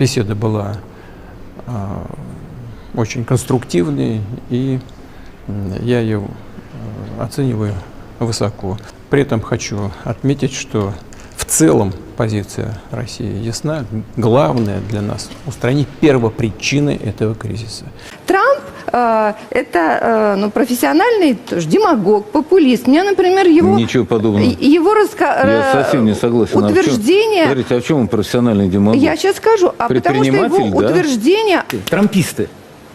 Беседа была а, очень конструктивной, и я ее э, оцениваю высоко. При этом хочу отметить, что в целом позиция России ясна. Главное для нас устранить первопричины этого кризиса. Трамп э, это э, ну, профессиональный тоже демагог, популист. Мне, например, его, Ничего подобного. и- его раска- Я э, совсем не согласен. А в чем- Утверждение. Смотрите, а в чем он профессиональный демагог? Я сейчас скажу, а потому что его Предприниматель, да? утверждение Трампісти,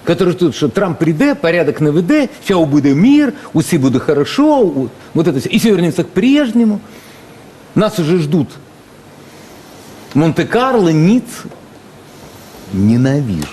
які тут, що Трамп прийде, порядок наведе, все буде мир, усі буде хорошо, у- вот это все. І все вернеться к прежнему. Нас уже ждут. Монте-Карло, Ницце. Ненавижу.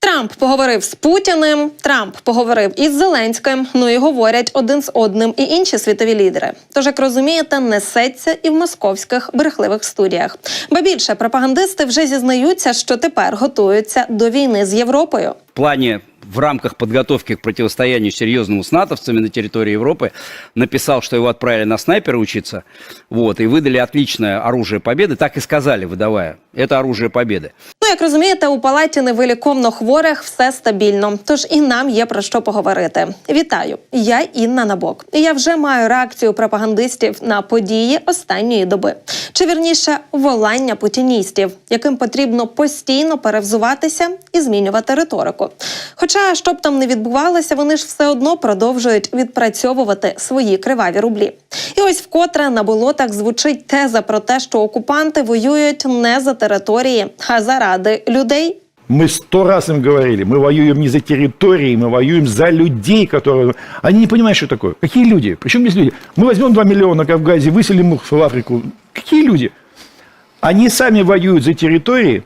Трамп поговорив з Путіним, Трамп поговорив із Зеленським. Ну і говорять один з одним і інші світові лідери. Тож, як розумієте, несеться і в московських брехливих студіях. Ба більше пропагандисти вже зізнаються, що тепер готуються до війни з Європою. в плане в рамках подготовки к противостоянию серьезному с натовцами на территории Европы написал, что его отправили на снайпера учиться, вот, и выдали отличное оружие победы, так и сказали, выдавая. Это оружие победы. Ну, як розумієте, у палаті невиліковно хворих все стабільно. Тож і нам є про що поговорити. Вітаю! Я Інна Набок. І я вже маю реакцію пропагандистів на події останньої доби. Чи вірніше волання путіністів, яким потрібно постійно перевзуватися і змінювати риторику. Хоча, що б там не відбувалося, вони ж все одно продовжують відпрацьовувати свої криваві рублі. І ось вкотре на болотах звучить теза про те, що окупанти воюють не за території, а заради людей. Мы сто раз им говорили, мы воюем не за территории, мы воюем за людей, которые... Они не понимают, что такое. Какие люди? Причем здесь люди? Мы возьмем 2 миллиона на Кавказе, выселим их в Африку. Какие люди? Они сами воюют за территории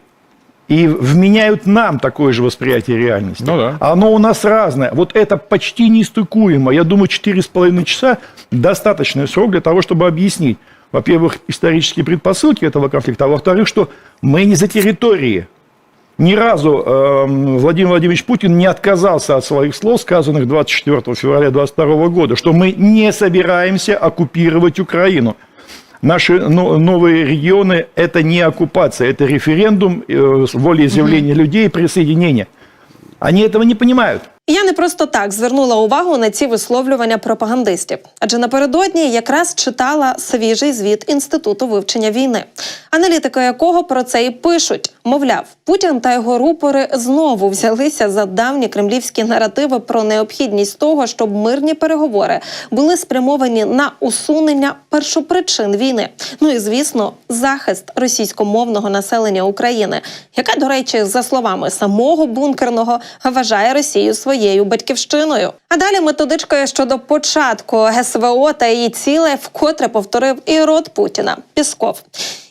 и вменяют нам такое же восприятие реальности. Ну да. Оно у нас разное. Вот это почти неистыкуемо. Я думаю, 4,5 часа достаточный срок для того, чтобы объяснить, во-первых, исторические предпосылки этого конфликта, а во-вторых, что мы не за территории. Ни разу эм, Владимир Владимирович Путин не отказался от своих слов, сказанных 24 февраля 2022 года, что мы не собираемся оккупировать Украину. Наши но- новые регионы – это не оккупация, это референдум, э, с волеизъявления людей и присоединение. Они этого не понимают. Я не просто так звернула увагу на ці висловлювання пропагандистів, адже напередодні якраз читала свіжий звіт інституту вивчення війни, аналітики якого про це і пишуть. Мовляв, Путін та його рупори знову взялися за давні кремлівські наративи про необхідність того, щоб мирні переговори були спрямовані на усунення першопричин війни. Ну і звісно, захист російськомовного населення України, яке, до речі, за словами самого бункерного, вважає Росію своєю батьківщиною. А далі методичкою щодо початку СВО та її цілей вкотре повторив і рот Путіна Пісков.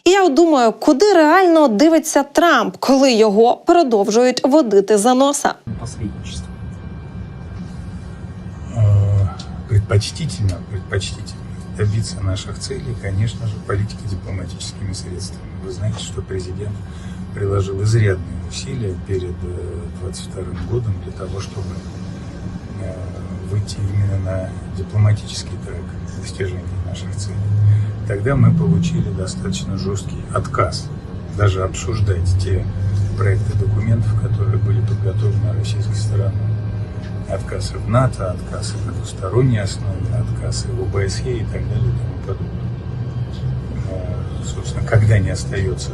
І я думаю, куди реально дивиться Трамп, коли його продовжують водити за носа. посредничество. Э, Предпочтительно, предпочтительно добиться наших целей, конечно же, политико-дипломатическими средствами. Вы знаете, что президент приложил изрядные усилия перед э, 22 годом для того, чтобы э, выйти именно на дипломатический трек достижения наших целей. Тогда мы получили достаточно жесткий отказ даже обсуждать те проекты документов, которые были подготовлены российской стороной. Отказ в НАТО, отказ и на двусторонней основе, отказ и в ОБСЕ и так далее и тому подобное. Но, собственно, когда не остается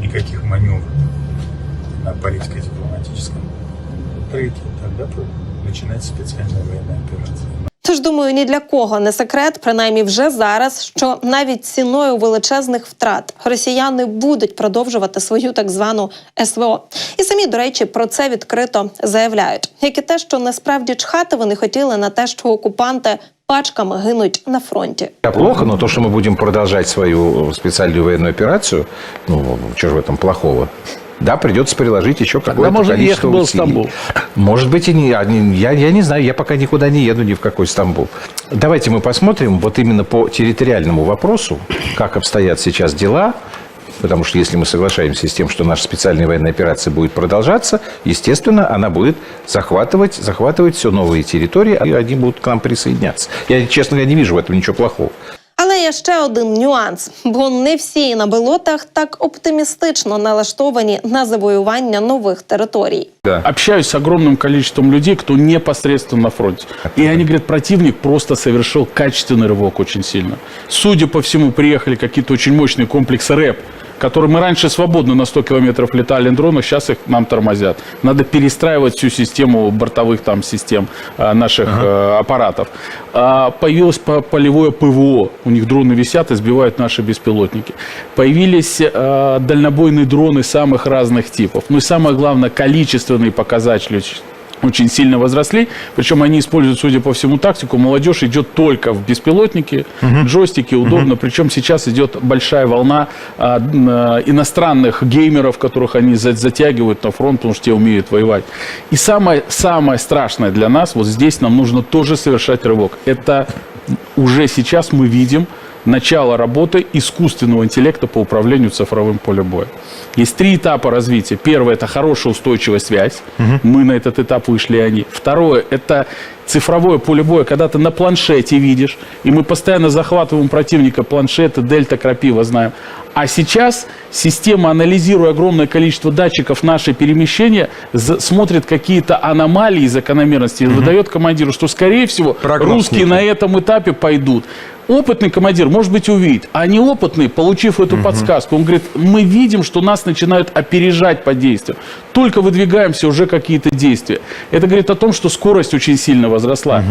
никаких маневров на политико-дипломатическом треке, тогда начинается специальная военная операция. Тож думаю, ні для кого не секрет, принаймні вже зараз, що навіть ціною величезних втрат росіяни будуть продовжувати свою так звану СВО. І самі, до речі, про це відкрито заявляють, як і те, що насправді чхати вони хотіли на те, що окупанти пачками гинуть на фронті. Плохо, но то, что мы будем продолжать свою специальную военную операцию, ну, что же в этом плохого? Да, придется приложить еще какое-то можно количество ехать был усилий. Стамбул. Может быть, и не, а не- я, я не знаю, я пока никуда не еду, ни в какой Стамбул. Давайте мы посмотрим вот именно по территориальному вопросу, как обстоят сейчас дела, Потому что если мы соглашаемся с тем, что наша специальная военная операция будет продолжаться, естественно, она будет захватывать, захватывать все новые территории, и они будут к нам присоединяться. Я, честно говоря, не вижу в этом ничего плохого. Але Але є ще один нюанс, бо не всі на болотах так оптимістично налаштовані на завоювання нових територій. Общаюсь с огромным количеством людей, кто непосредственно на фронте. И они говорят, противник просто совершил качественный рывок очень сильно. Судя по всему, приехали какие-то очень мощные комплексы РЭП, которые мы раньше свободно на 100 километров летали на дронах, сейчас их нам тормозят. Надо перестраивать всю систему бортовых там систем а, наших э, аппаратов. А, появилось по- полевое ПВО. У них дроны висят и сбивают наши беспилотники. Появились э, дальнобойные дроны самых разных типов. Ну и самое главное, количественные показатели очень- сильно возросли. Причем они используют, судя по всему, тактику. Молодежь идет только в беспилотники, джойстики, удобно. Причем сейчас идет большая волна а, а, иностранных геймеров, которых они за- затягивают на фронт, потому что те умеют воевать. И самое, самое страшное для нас, вот здесь нам нужно тоже совершать рывок. Это уже сейчас мы видим начало работы искусственного интеллекта по управлению цифровым полем боя. Есть три этапа развития. Первое – это хорошая устойчивая связь. Мы на этот этап вышли, и они. Второе – это цифровое поле боя, когда ты на планшете видишь, и мы постоянно захватываем противника планшеты, дельта, крапива знаем. А сейчас система, анализируя огромное количество датчиков наши перемещения, за- смотрит какие-то аномалии, закономерности, и выдает командиру, что, скорее всего, русские на этом этапе пойдут. Опытный командир, может быть, увидит, а неопытный, получив эту подсказку, он говорит, мы видим, что нас начинают опережать по действиям. Только выдвигаемся, уже какие-то действия. Это говорит о том, что скорость очень сильно возросла.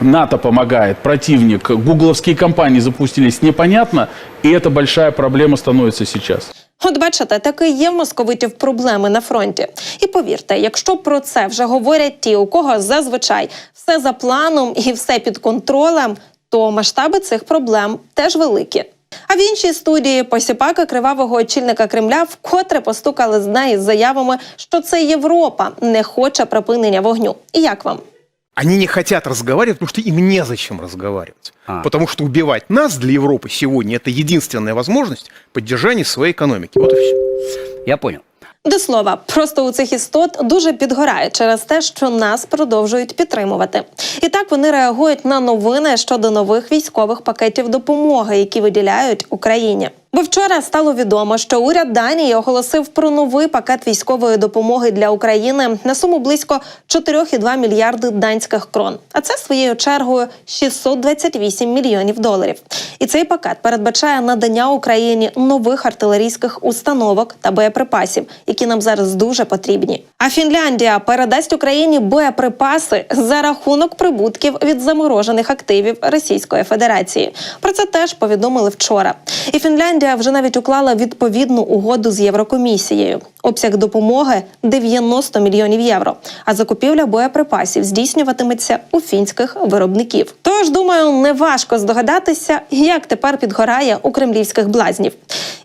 НАТО помогает, противник, гугловские компании запустились непонятно, и это большая проблема становится сейчас. От бачите, таки є в московитів проблеми на фронті. І повірте, якщо про це вже говорять ті, у кого зазвичай все за планом і все під контролем, то масштаби цих проблем теж великі. А в іншій студії посіпаки кривавого очільника Кремля вкотре постукали з неї з заявами, що це Європа не хоче припинення вогню. І як вам? Они не хотят разговаривать, потому что им незачем разговаривать. А. Потому что убивать нас для Европы сегодня это единственная возможность поддержания своей экономики. Вот и все. Я понял. До слова, просто у цих істот дуже підгорає через те, що нас продовжують підтримувати. І так вони реагують на новини щодо нових військових пакетів допомоги, які виділяють Україні. Бо вчора стало відомо, що уряд Данії оголосив про новий пакет військової допомоги для України на суму близько 4,2 мільярди данських крон. А це своєю чергою 628 мільйонів доларів. І цей пакет передбачає надання Україні нових артилерійських установок та боєприпасів, які нам зараз дуже потрібні. А Фінляндія передасть Україні боєприпаси за рахунок прибутків від заморожених активів Російської Федерації. Про це теж повідомили вчора. І Фінляндія вже навіть уклала відповідну угоду з Єврокомісією. Обсяг допомоги 90 мільйонів євро. А закупівля боєприпасів здійснюватиметься у фінських виробників. Тож думаю, неважко здогадатися, як тепер підгорає у кремлівських блазнів.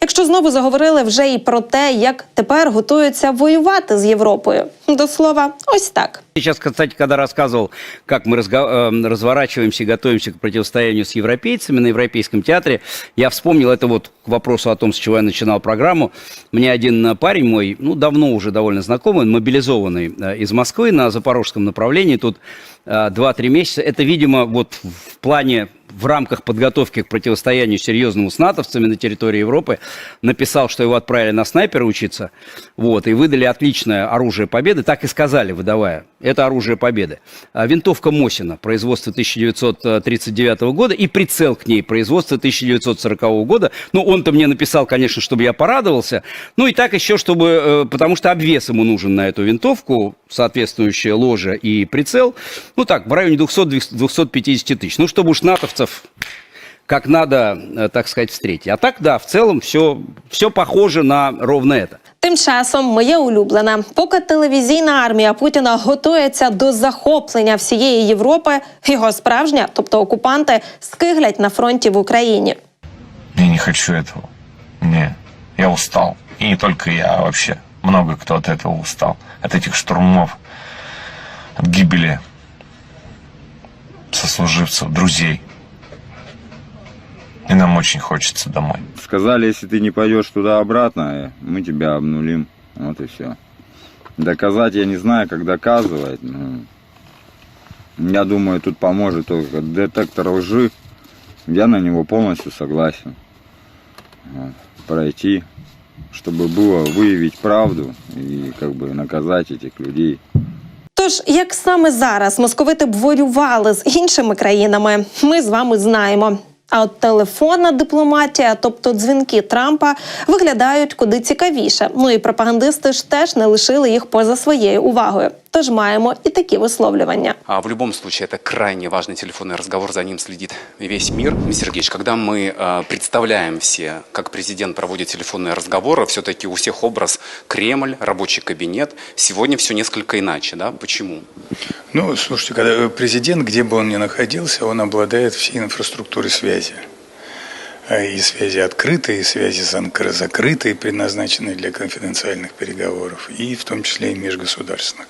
Якщо знову заговорили вже і про те, як тепер готуються воювати з Європою. До слова, ось так. Сейчас, кстати, когда рассказывал, как мы разго- э, разворачиваемся и готовимся к противостоянию с европейцами на Европейском театре, я вспомнил это вот к вопросу о том, с чего я начинал программу. Мне один э, парень мой, ну, давно уже довольно знакомый, мобилизованный э, из Москвы на запорожском направлении, тут э, 2-3 месяца. Это, видимо, вот в плане в рамках подготовки к противостоянию серьезному с натовцами на территории Европы написал, что его отправили на снайпера учиться, вот, и выдали отличное оружие победы, так и сказали, выдавая. Это оружие победы. А, Винтовка Мосина, производства 1939 года, и прицел к ней, производства 1940 года. Ну, он-то мне написал, конечно, чтобы я порадовался. Ну, и так еще, чтобы, э, потому что обвес ему нужен на эту винтовку, соответствующее ложе и прицел. Ну, так, в районе 200-250 тысяч. Ну, чтобы уж натовцев как надо, э, так сказать, встретить. А так, да, в целом все, все похоже на ровно это. Тим часом моє улюблене, поки телевізійна армія Путіна готується до захоплення всієї Європи, його справжня, тобто окупанти, скиглять на фронті в Україні. Я не хочу этого. Не, я устал. И не только я, а вообще много кто от этого устал. От этих штурмов, от гибели сослуживцев, друзей. И нам очень хочется домой. Сказали, если ты не пойдешь туда-обратно, мы тебя обнулим. Вот и все. Доказать я не знаю, как доказывать. но я думаю, тут поможет только детектор лжи Я на него полностью согласен. Вот. Пройти, чтобы было выявить правду и как бы наказать этих людей. Тож, як саме зараз московити б воювали з іншими країнами, ми з вами знаємо. А от телефонна дипломатія, тобто дзвінки Трампа, виглядають куди цікавіше. Ну і пропагандисти ж теж не лишили їх поза своєю увагою. Тож маємо і такі висловлювання. А в любом случае, это крайне важный телефонный разговор, за ним следит весь мир. Сергеевич, когда мы э, представляем все, как президент проводит телефонные разговоры, все-таки у всех образ Кремль, рабочий кабинет. Сегодня все несколько иначе, да? Почему? Ну, слушайте, когда президент, где бы он ни находился, он обладает всей инфраструктурой связи. А И связи открытые, и связи зан- закрытые, предназначенные для конфиденциальных переговоров, и в том числе и межгосударственных.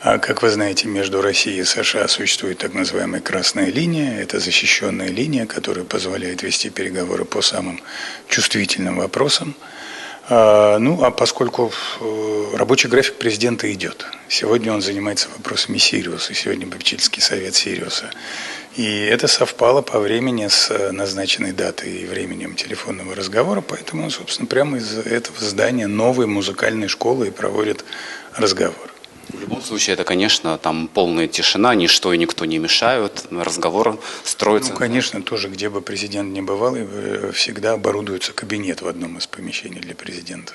А как вы знаете, между Россией и США существует так называемая красная линия. Это защищенная линия, которая позволяет вести переговоры по самым чувствительным вопросам. А, Ну, а поскольку э, рабочий график президента идет, сегодня он занимается вопросами Сириуса, сегодня попечительский совет Сириуса. И это совпало по времени с э, назначенной датой и временем телефонного разговора, поэтому он, собственно, прямо из этого здания новой музыкальной школы и проводит разговор. В любом случае, это, конечно, там полная тишина, ничто и никто не мешают. Разговор строится. Ну, конечно, тоже, где бы президент ни бывал, э, всегда оборудуется кабинет в одном из помещений для президента.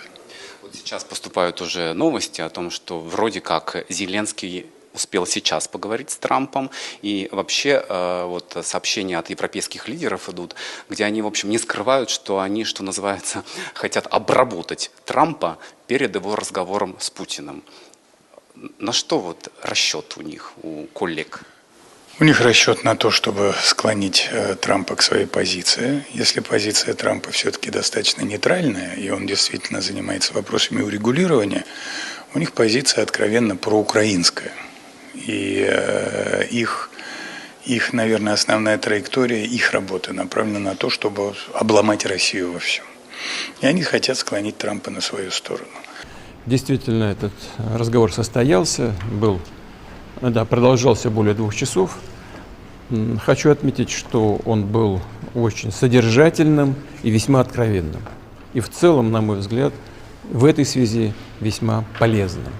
Вот сейчас поступают уже новости о том, что вроде как Зеленский успел сейчас поговорить с Трампом, и вообще э, вот сообщения от европейских лидеров идут, где они, в общем, не скрывают, что они, что называется, хотят обработать Трампа перед его разговором с Путиным. На что вот расчет у них, у коллег? У них расчет на то, чтобы склонить э, Трампа к своей позиции. Если позиция Трампа все-таки достаточно нейтральная, и он действительно занимается вопросами урегулирования, у них позиция откровенно проукраинская. И э, их, их, наверное, основная траектория, их работы направлена на то, чтобы обломать Россию во всем. И они хотят склонить Трампа на свою сторону. Действительно, этот разговор состоялся, был, да, продолжался более двух часов. М, Хочу отметить, что он был очень содержательным и весьма откровенным. И в целом, на мой взгляд, в этой связи весьма полезным.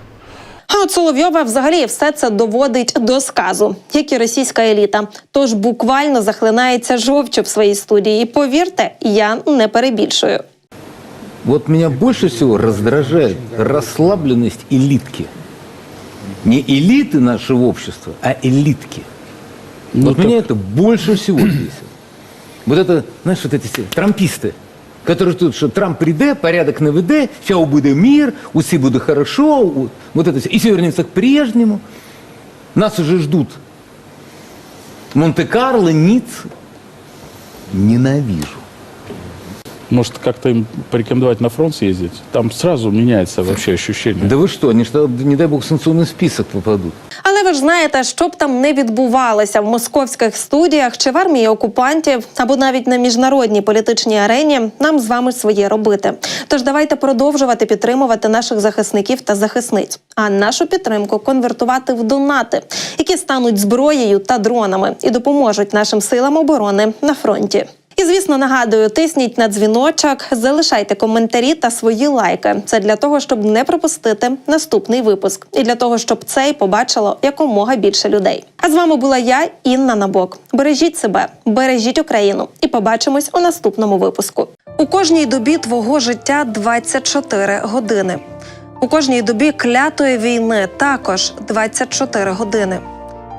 А от Соловйова взагалі все це доводить до сказу, як і російська еліта. Тож буквально захлинається жовчю в своїй студії. І повірте, я не перебільшую. Вот меня больше всего раздражает расслабленность элитки. Не элиты нашего общества, а элитки. вот меня это больше всего бесит. Вот это, знаешь, вот эти все трамписты, которые тут, что Трамп прийде, порядок наведе, все буде мир, усі буде хорошо, вот это все. И все вернется к прежнему. Нас уже ждут Монте-Карло, Ниццы. Ненавижу. Может, как-то им порекомендовать на фронт съездить? Там сразу меняется вообще ощущение. Да вы что, они что, не дай бог, в санкционный список попадут. Але ви ж знаєте, що б там не відбувалося в московських студіях чи в армії окупантів, або навіть на міжнародній політичній арені, нам з вами своє робити. Тож давайте продовжувати підтримувати наших захисників та захисниць, а нашу підтримку конвертувати в донати, які стануть зброєю та дронами і допоможуть нашим силам оборони на фронті. І звісно, нагадую, тисніть на дзвіночок, залишайте коментарі та свої лайки. Це для того, щоб не пропустити наступний випуск, і для того, щоб цей побачило якомога більше людей. А з вами була я, Інна Набок. Бережіть себе, бережіть Україну, і побачимось у наступному випуску. У кожній добі твого життя 24 години. У кожній добі клятої війни також 24 години.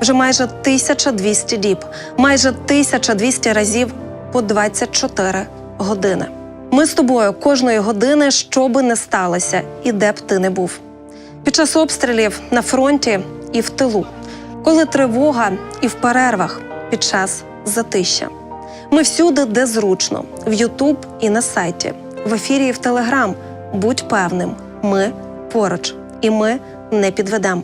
Вже майже 1200 діб, майже 1200 разів по 24 години. Ми з тобою кожної години, що би не сталося, і де б ти не був. Під час обстрілів на фронті і в тилу, коли тривога і в перервах під час затища. Ми всюди, де зручно, в Ютуб і на сайті, в ефірі і в Телеграм. Будь певним, ми поруч, і ми не підведемо.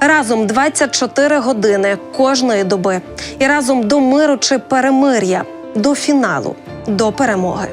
Разом 24 години кожної доби, і разом до миру чи перемир'я, до фіналу, до перемоги.